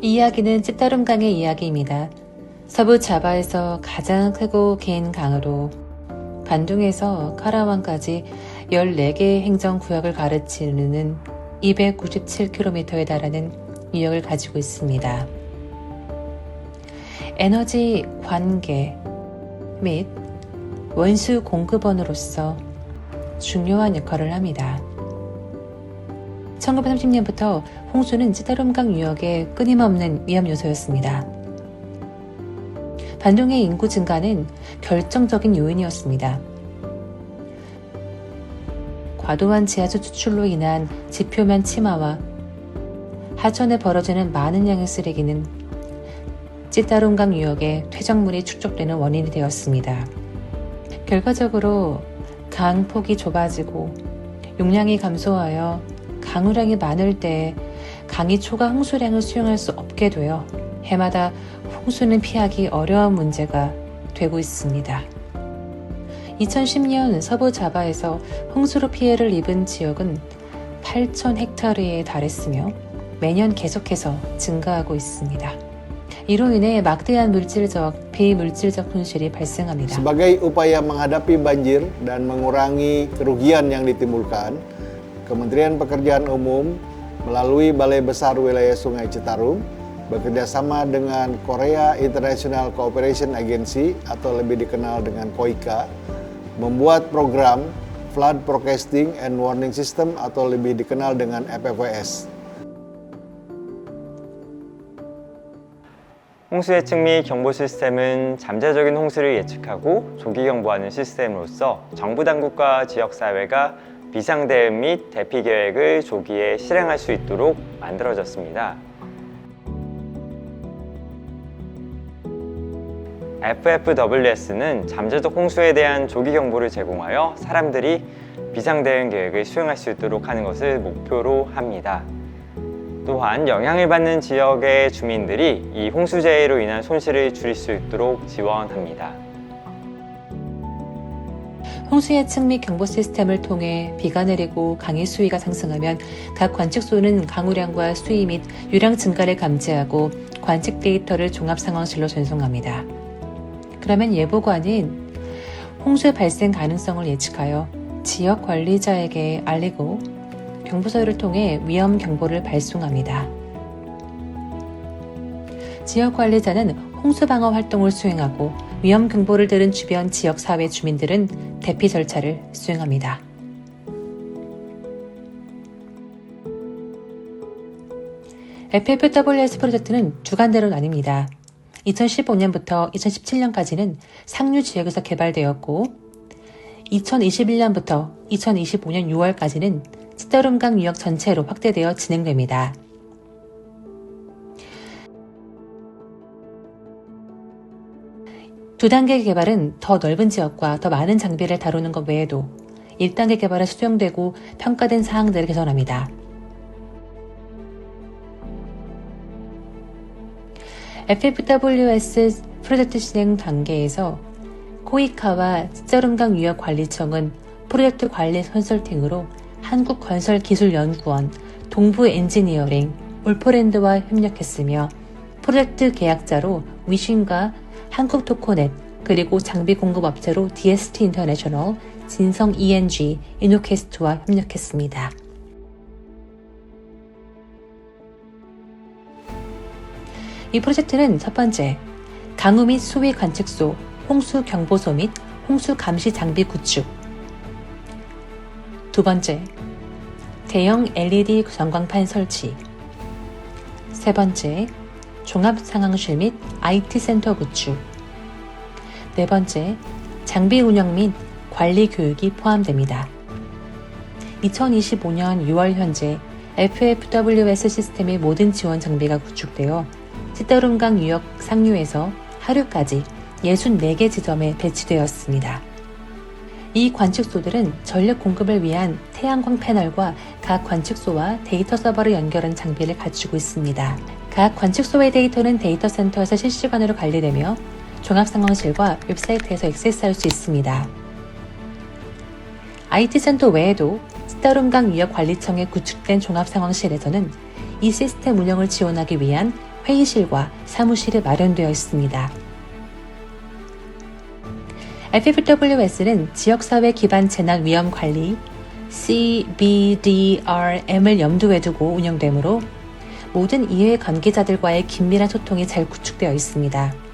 이 이야기는 찌따름강의 이야기입니다. 서부 자바에서 가장 크고 긴 강으로 반둥에서 카라완까지 14개의 행정구역을 가르치는 297km에 달하는 유역을 가지고 있습니다. 에너지 관계 및 원수 공급원으로서 중요한 역할을 합니다. 1930년부터 홍수는 찌다름강 유역의 끊임없는 위험 요소였습니다. 반동의 인구 증가는 결정적인 요인이었습니다. 과도한 지하수 추출로 인한 지표면 침하와 하천에 벌어지는 많은 양의 쓰레기는 찌따름강 유역에 퇴적물이 축적되는 원인이 되었습니다. 결과적으로 강 폭이 좁아지고 용량이 감소하여 강우량이 많을 때 강이 초과 홍수량을 수용할 수 없게 되어 해마다 홍수는 피하기 어려운 문제가 되고 있습니다. 2010년 서부 자바에서 홍수로 피해를 입은 지역은 8천 헥타르에 달했으며 매년 계속해서 증가하고 있습니다. 이로 인해 막대한 물질적, 비물질적 손실이 발생합니다. Sebagai upaya menghadapi banjir dan mengurangi kerugian yang ditimbulkan, Kementerian Pekerjaan Umum melalui Balai Besar Wilayah Sungai Citarum bekerja sama dengan Korea International Cooperation Agency atau lebih dikenal dengan KOICA membuat program Flood Forecasting and Warning System atau lebih dikenal dengan FFWS. 홍수 예측 및 경보 시스템은 잠재적인 홍수를 예측하고 조기 경보하는 시스템으로서 정부 당국과 지역 사회가 비상 대응 및 대피 계획을 조기에 실행할 수 있도록 만들어졌습니다. FFWS는 잠재적 홍수에 대한 조기 경보를 제공하여 사람들이 비상 대응 계획을 수행할 수 있도록 하는 것을 목표로 합니다. 또한 영향을 받는 지역의 주민들이 이 홍수재해로 인한 손실을 줄일 수 있도록 지원합니다. 홍수 예측 및 경보 시스템을 통해 비가 내리고 강의 수위가 상승하면 각 관측소는 강우량과 수위 및 유량 증가를 감지하고 관측 데이터를 종합 상황실로 전송합니다. 그러면 예보관은 홍수 발생 가능성을 예측하여 지역 관리자에게 알리고 경보서를 통해 위험 경보를 발송합니다. 지역 관리자는 홍수 방어 활동을 수행하고 위험 경보를 들은 주변 지역 사회 주민들은 대피 절차를 수행합니다. FFWS 프로젝트는 주간대로 나뉩니다. 2015년부터 2017년까지는 상류 지역에서 개발되었고 2021년부터 2025년 6월까지는 치떠름강 유역 전체로 확대되어 진행됩니다. 두 단계 개발은 더 넓은 지역과 더 많은 장비를 다루는 것 외에도 1단계 개발에 수정되고 평가된 사항들을 개선합니다. FFWS 프로젝트 진행 단계에서 코이카와 찌쩌름강 유역관리청은 프로젝트 관리 컨설팅으로 한국건설기술연구원, 동부엔지니어링, 올포랜드와 협력했으며 프로젝트 계약자로 위신과 한국 토코넷 그리고 장비 공급 업체로 DST 인터내셔널, 진성 ENG, 이노캐스트와 협력했습니다. 이 프로젝트는 첫 번째, 강우 및 수위 관측소, 홍수 경보소 및 홍수 감시 장비 구축. 두 번째, 대형 LED 전광판 설치. 세 번째, 종합 상황실 및 IT 센터 구축. 네 번째, 장비 운영 및 관리 교육이 포함됩니다. 2025년 6월 현재 FFWS 시스템의 모든 지원 장비가 구축되어 찌떠름강 유역 상류에서 하류까지 64개 지점에 배치되었습니다. 이 관측소들은 전력 공급을 위한 태양광 패널과 각 관측소와 데이터 서버를 연결한 장비를 갖추고 있습니다. 각 관측소의 데이터는 데이터 센터에서 실시간으로 관리되며 종합상황실과 웹사이트에서 액세스할 수 있습니다. IT 센터 외에도 스타룸강 유역관리청에 구축된 종합상황실에서는 이 시스템 운영을 지원하기 위한 회의실과 사무실이 마련되어 있습니다. FFWS는 지역사회 기반 재난 위험 관리 CBDRM을 염두에 두고 운영되므로 모든 이해 관계자들과의 긴밀한 소통이 잘 구축되어 있습니다.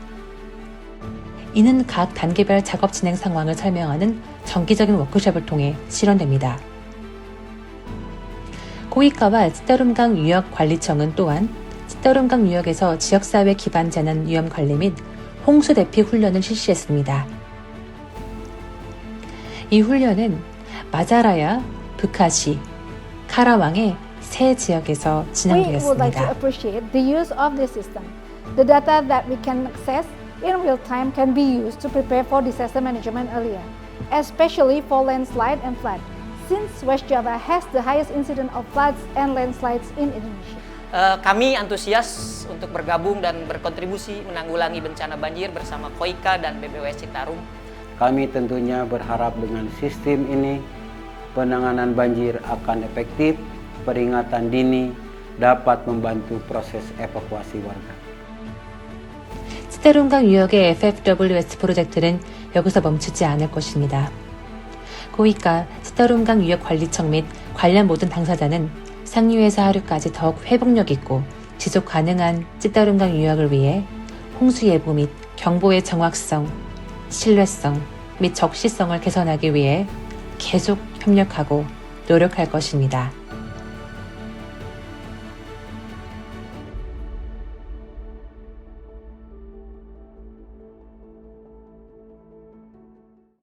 이는 각 단계별 작업 진행 상황을 설명하는 정기적인 워크숍을 통해 실현됩니다. 고위과와 찌따름강 유역 관리청은 또한 찌따름강 유역에서 지역사회 기반 재난 위험 관리 및 홍수 대피 훈련을 실시했습니다. 이 훈련은 마자라야, 부카시, 카라왕의 세 지역에서 진행되었습니다. appreciate the use of this system. The data that we can access in real time can be used to prepare for disaster management earlier, especially for landslide and flood, since West Java has the highest incidence of floods and landslides in Indonesia. Eh, kami antusias untuk bergabung dan berkontribusi menanggulangi bencana banjir bersama Koika dan BPWS Citarum. Kami tentunya berharap dengan sistem ini penanganan banjir akan efektif, peringatan dini dapat membantu proses evakuasi warga. 스테론강 유역의 FFWS 프로젝트는 여기서 멈추지 않을 것입니다. 고위과 스테론강 유역 관리청 및 관련 모든 당사자는 상류에서 하류까지 더욱 회복력 있고 지속 가능한 찌따름강 유역을 위해 홍수 예보 및 경보의 정확성, 신뢰성 및 적시성을 개선하기 위해 계속 협력하고 노력할 것입니다.